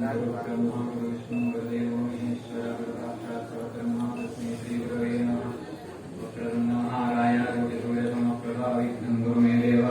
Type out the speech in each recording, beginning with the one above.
ब्रह्मा विष्णु देव महेश्वर ब्रह्मा श्री गुरवे नमः नारायण गौरी सूर्य देवा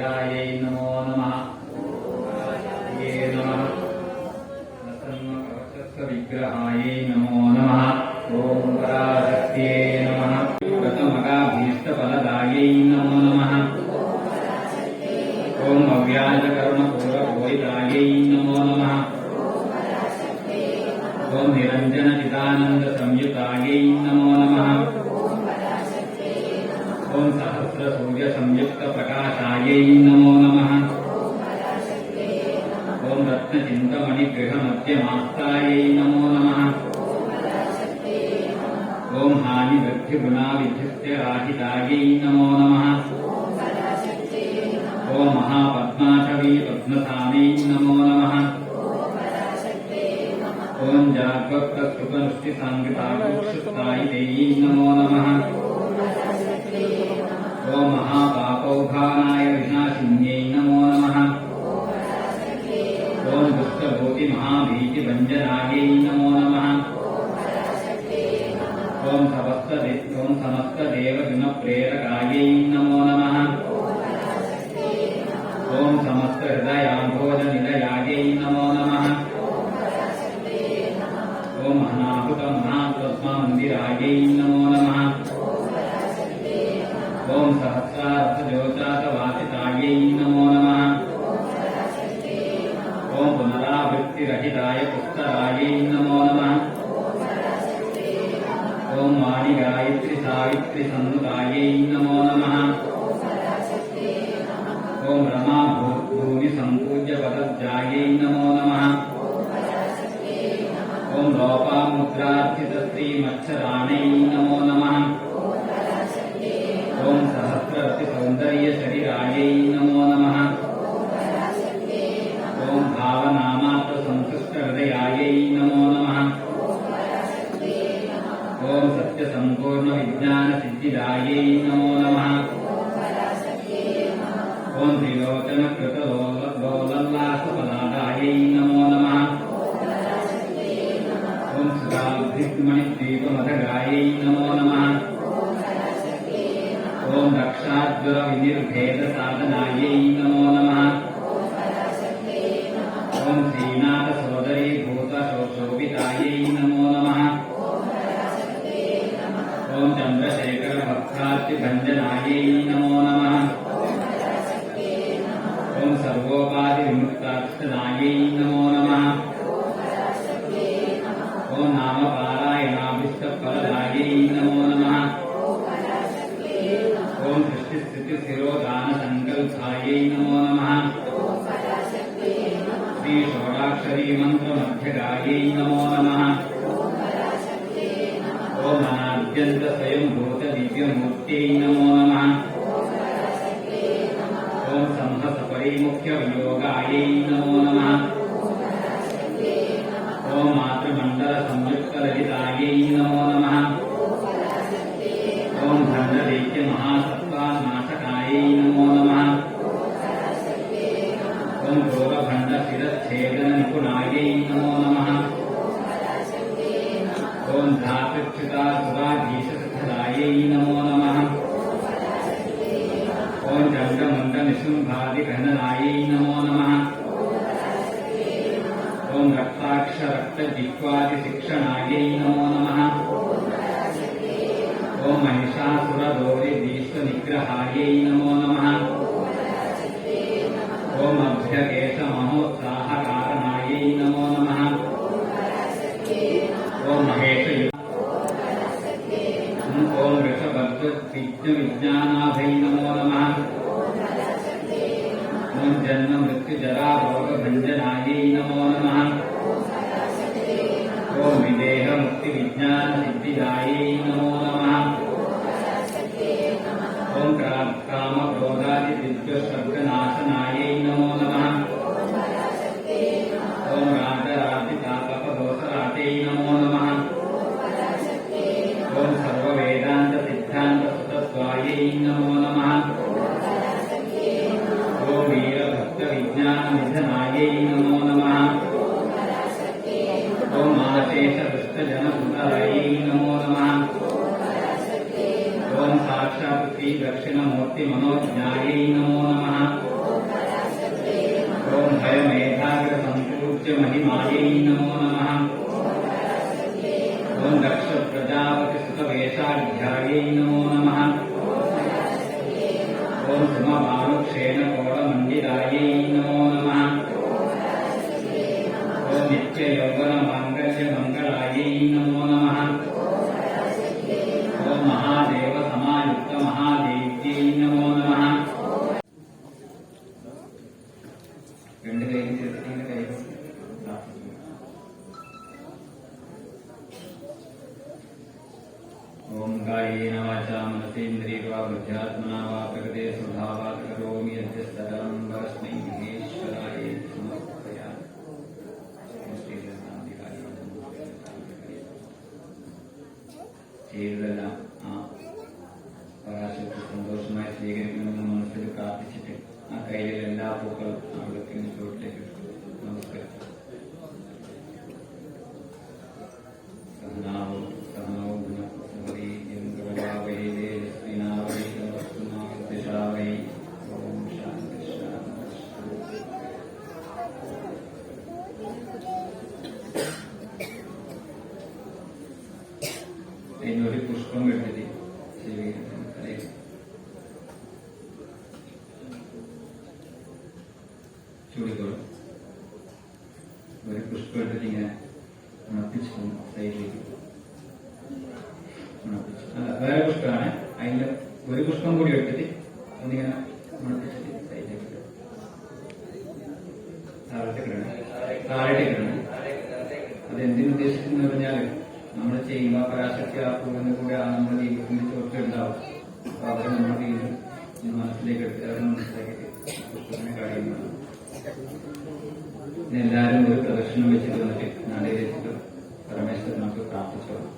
దుర్గాయై నమో నమ. విగ్రహాయై నమో నమ. ఓం పరాశక్తియే నమ. వ్రతమగాభీష్టఫలదాయై నమో నమ. ఓం అవ్యాజకరుణపూర్వోయిదాయై నమో నమ. ఓం నిరంజన నిదానంద సంయుతాయై నమో నమ. सहस्रसूर्यसंयुक्तप्रकाशायै नमो नमः। ॐ रत्नचिन्तमणिगृहमध्यमास्तायै नमो नमः। ॐ हानिवृद्धिगुणाविद्युक्त्यराहितायै नमो नमः। ॐ महापद्माशवी पद्मधामै नमो नमः। ॐ जाग्रत्सुपनुष्टिसाङ्गिताकुक्षुप्तायितेयै नमो नमः। ॐ महापापौघानाय विनाशिन्यै नमो नमः ॐ दुष्टभूतिमहाभीतिभञ्जनायै नमो नमः ॐ समस्त ॐ समस्तदेवगुणप्रेरकायै రాగే నమో నమ ఓం వాణి గాయత్రి సావిత్రి సన్ను రాగే నమో నమ ఓం రమా భూమి సంపూజ్య పదజాగే నమో నమ ఓం లోపాముద్రార్థిత నమో నమ సంపూర్ణ విజ్ఞాన సిద్ధిదాయై నమో నమ ఓం త్రిలోచన కృత లోలల్లాస పదాదాయై నమో నమ ఓం సుధాభిమణి నమో నమ ఓం రక్షాజ్వర వినిర్భేద సాధనాయై నమో నమ ओम चंद्रशेखर भक्तार्थ भंजनाय नमो नमः। ओम सर्वोपाधि विमुक्तार्थनाय नमो नमो नमः ॐ संहसपरिमुख्यवियोगायै नमो नमः ॐ मातृमण्डलसंयुक्तललितायै नमो नमः ॐ भण्डदैत्यमहासत्त्वानाशकायै భారతి కందనాయై నమో. నమ ఓం రక్తాక్ష రక్త జిహ్వాది శిక్షణాయై నమో. నమ ఓం మహిషాసుర దోరి దీష్ట నిగ్రహాయై నమో. నమ ఓం అభ్యకేశ మహోత్సాహ కారణాయై నమో. నమ ఓం మహేష ఓం విజ్ఞాన జన్మ మృత్యు జరా భోగ భంజనాయ నమో నమ ఓం విదేహ ముక్తి విజ్ఞాన సిద్ధిదాయ నమో నమ ఓం కామ క్రోధాది దివ్య శబ్దనాయ భయ మేధాగ్ర సంపూర్త్యమని మాయై నమో నమః കായേന വാചാ മനസേന്ദ്രിയവാ ബുദ്ധ്യാത്മനാ വാ പ്രകൃതേ സ്വഭാവാത് കരോമി സകലം പരസ്മൈ മഹേശ്വരായ ചെയ്തതെല്ലാം അതിനൊരു പുഷ്പം എടുത്തിട്ട് ചൂടിക്കോളും ഒരു പുഷ്പം എടുത്തിട്ട് ഇങ്ങനെ ഉണപ്പിച്ചു സൈഡിലേക്ക് ഉണപ്പിച്ചു വേറെ പുഷ്പമാണ്. അതിന്റെ ഒരു പുഷ്പം കൂടി എടുത്തിട്ട് ഒന്നിങ്ങനെ ചെയ്യുക പരാശക്തി ആർക്കുമെന്ന് കൂടെയാണ് നമ്മുടെ ജീവിതത്തിന്റെ ചോർച്ച ഉണ്ടാവും അവരെ നമ്മുടെ ജീവിതം മനസ്സിലേക്ക് എടുത്ത് അവരെ മനസ്സിലാക്കി കാര്യമാണ് എല്ലാവരും ഒരു പ്രദർശനം വെച്ചിട്ട് വന്നിട്ട് നടയിൽ വെച്ചിട്ട് പരമേശ്വരനൊക്കെ പ്രാർത്ഥിച്ചോളാം.